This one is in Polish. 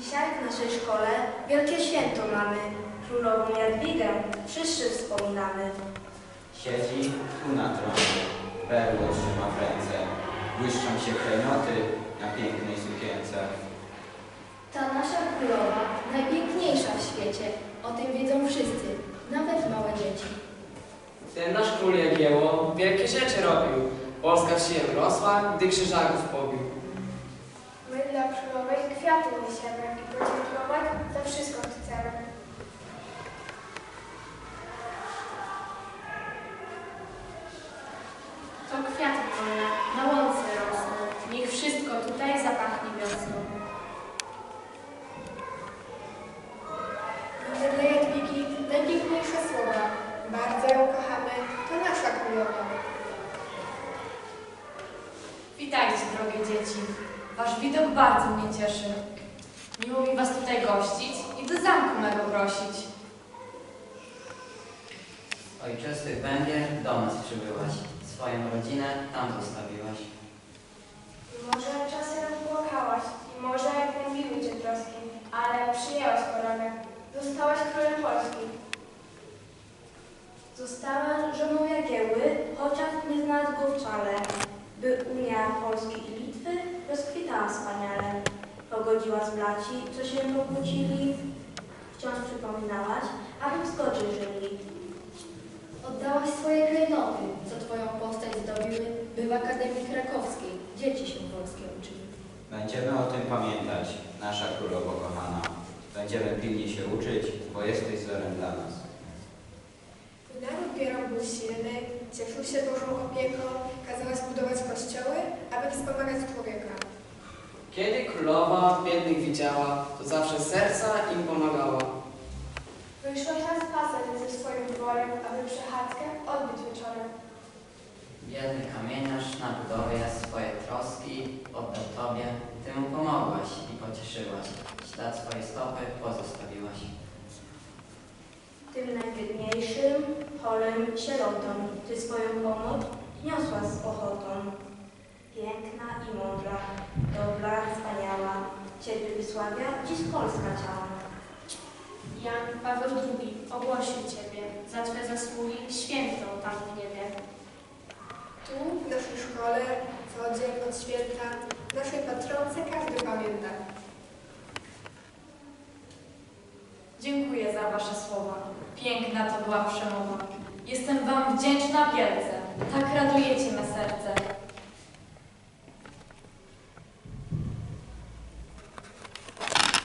Dzisiaj w naszej szkole wielkie święto mamy. Królową Jadwigę wszyscy wspominamy. Siedzi tu na tronie, perło trzyma w ręce. Błyszczą się klejnoty na pięknej sukience. Ta nasza królowa najpiękniejsza w świecie. O tym wiedzą wszyscy, nawet małe dzieci. Ten nasz król Jagiełło wielkie rzeczy robił. Polska wsiem rosła, gdy krzyżaków pobił. Kwiaty niesiemy i podziękować za wszystko chcemy. To kwiaty polne na łące rosną. Niech wszystko tutaj zapachnie wiosną. Mamy dla Jadwigi najpiękniejsze słowa. Bardzo ją kochamy, to nasza królowa. Witajcie, drogie dzieci. Wasz widok bardzo mnie cieszy. Miło mi was tutaj gościć i do zamku mego prosić. Ojczystych węgier do nas przybyłaś, swoją rodzinę tam zostawiłaś. Może czasem płakałaś i może gnębiły cię troski, ale przyjęłaś koronę. Zostałaś królem Polski. Została żoną Jagieły, chociaż nie znalazł go wcale, by Unia Polski rozkwitała wspaniale. Pogodziła z braci, co się pokłócili, wciąż przypominałaś, aby w zgodzie żyli. Oddałaś swoje klejnoty, co twoją postać zdobiły, by w Akademii Krakowskiej dzieci się polskie uczyły. Będziemy o tym pamiętać, nasza królowo kochana. Będziemy pilnie się uczyć, bo jesteś wzorem dla nas. Naród silny, cieszył się Bożą opieką, Kiedy królowa biednych widziała, to zawsze serca im pomagała. Wyszłaś na spacer ze swoim dworem, aby przechadzkę odbyć wieczorem. Biedny kamieniarz na budowie swoje troski oddał Tobie, Ty mu pomogłaś i pocieszyłaś. Ślad swojej stopy pozostawiłaś. Tym najbiedniejszym, chorym, sierotom, Ty swoją pomoc niosła z ochotą. Piękna i mądra, dobra, wspaniała, Ciebie wysławia dziś Polska ciała. Jan Paweł II ogłosił Ciebie za Twe zasługi świętą tam w niebie. Tu, w naszej szkole, co dzień od święta, naszej patronce każdy pamięta. Dziękuję za Wasze słowa. Piękna to była przemowa. Jestem Wam wdzięczna wielce. Tak radujecie me serce.